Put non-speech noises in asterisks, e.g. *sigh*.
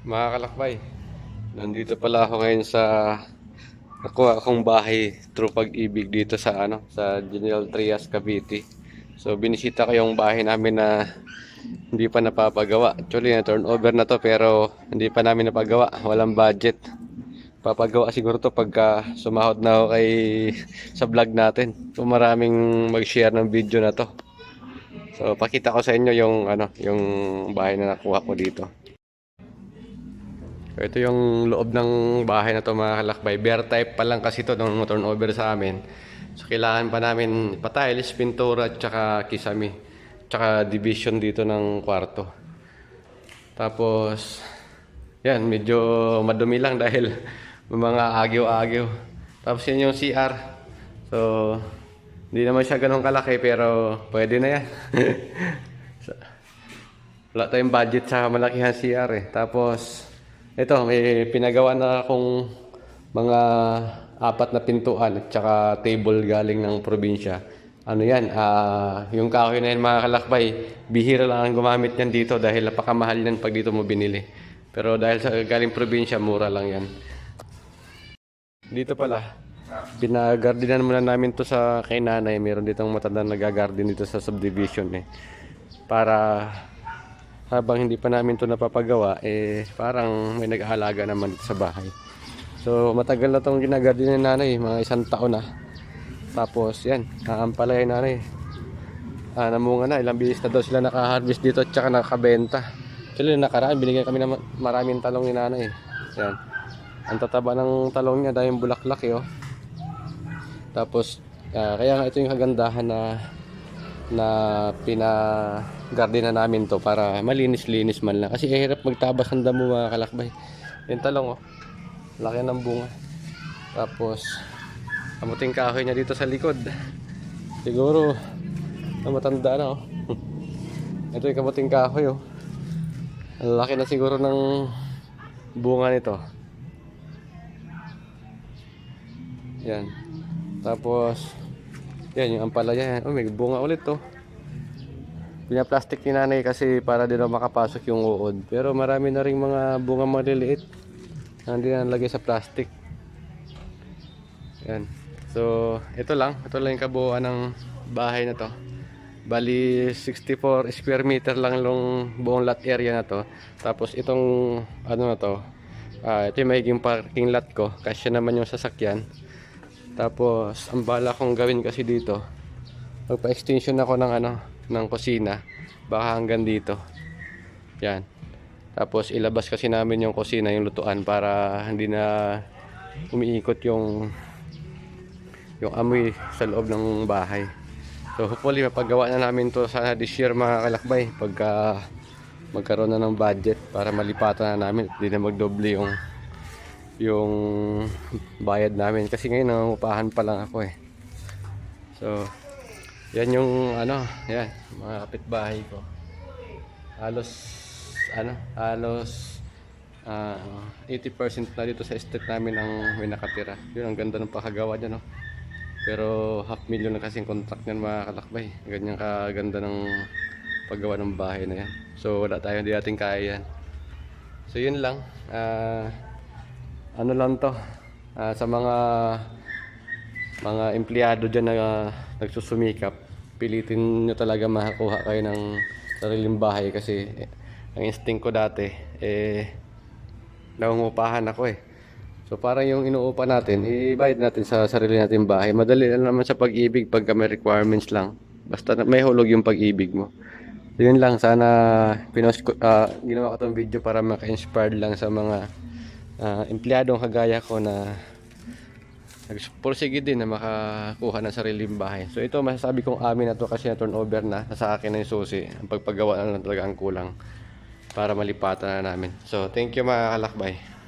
Mga kalakbay, nandito pala ako ngayon sa nakuha akong bahay through pag-ibig dito sa ano sa General Trias Cavite. So binisita ko yung bahay namin na hindi pa napapagawa. Actually na turnover na to pero hindi pa namin napagawa. Walang budget. Papagawa siguro to pagka sumahod na ako kay sa vlog natin. So maraming mag-share ng video na to. So pakita ko sa inyo yung ano, yung bahay na nakuha ko dito. Ito yung loob ng bahay na to mga kalakbay. Bear type pa lang kasi to nung turnover sa amin. So kailangan pa namin patiles, pintura, at saka kisame. Tsaka division dito ng kwarto. Tapos, yan, medyo madumi lang dahil mga agyo-agyo. Tapos yan yung CR. So, hindi naman siya ganun kalaki pero pwede na yan. *laughs* So, wala tayong budget sa malakihan CR eh. Tapos, ito, may pinagawa na akong mga apat na pintuan at saka table galing ng probinsya. Ano yan, ah, yung kahoy na yan mga kalakbay, bihira lang ang gumamit yan dito dahil napakamahal yan pag dito mo binili. Pero dahil sa galing probinsya, mura lang yan. Dito pala, pinagardinan muna namin to sa kay nanay. Meron ditong matandang nagagarden dito sa subdivision eh. Para habang hindi pa namin to napapagawa, eh parang may nag-aalaga naman dito sa bahay. So matagal na tong ginagarden ni nanay, mga isang taon na. Tapos yan, naampalay nanay. Ah, namunga na, ilang bilis na daw sila nakaharvest dito at saka nakabenta. Actually, nakaraan, binigyan kami ng maraming talong ni nanay. Yan. Ang tataba ng talong niya dahil bulaklak eh, oh. Tapos, ah, kaya ito yung kagandahan na na pina-garden na namin to para malinis-linis man lang. Kasi eh, hirap magtabas ng damo mga kalakbay. Yung talong oh. Laki ng bunga. Tapos, kamuting kahoy niya dito sa likod. Siguro, na matanda na oh. *laughs* Ito yung kamuting kahoy oh. Ang laki na siguro ng bunga nito. Yan. Tapos, yan yung ampalaya. Oh, may bunga ulit to. Pinaplastic ni nanay kasi para din makapasok yung uod. Pero marami na rin mga bunga maliliit. na Hindi na nalagay sa plastic. Yan. So, ito lang. Ito lang yung kabuuan ng bahay na to. Bali, 64 square meter lang yung buong lot area na to. Tapos itong, ano na to, ah ito yung magiging parking lot ko. Kasi naman yung sasakyan. Tapos, ang bala kong gawin kasi dito, magpa-extension ako ng ano, ng kusina. Baka hanggang dito. Yan. Tapos, ilabas kasi namin yung kusina, yung lutuan para hindi na umiikot yung yung amoy sa loob ng bahay. So, hopefully, mapagawa na namin to sana this year mga kalakbay pagka magkaroon na ng budget para malipatan na namin. Hindi na magdoble yung yung bayad namin. Kasi ngayon nangungupahan pa lang ako eh. So yan yung ano yan mga kapitbahay ko. Halos ano halos ah 80% na dito sa estate namin ang may nakatira. Yun ang ganda ng pakagawa dyan no? Pero half million na kasing contract niyan mga kalakbay. Ganyan kaganda ng paggawa ng bahay na yan. So wala tayo hindi natin kaya yan. So yun lang. Ah ano lang to ah, sa mga mga empleyado dyan na ah, nagsusumikap pilitin nyo talaga makakuha kayo ng sariling bahay kasi eh, ang instinct ko dati eh nangungupahan ako eh. So parang yung inuupa natin ibayad natin sa sarili natin bahay. Madali lang naman sa pag-ibig pagka may requirements lang. Basta na- may hulog yung pag-ibig mo. So, yun lang. Sana pinost ko ah, ginawa ko tong video para maka-inspired lang sa mga ah, empleyadong kagaya ko na nagpursige din na makakuha ng sariling bahay. So ito masasabi kong amin na to kasi na turnover na, nasa akin na yung susi. Ang pagpagawa na lang talaga ang kulang para malipatan na namin. So thank you mga kalakbay.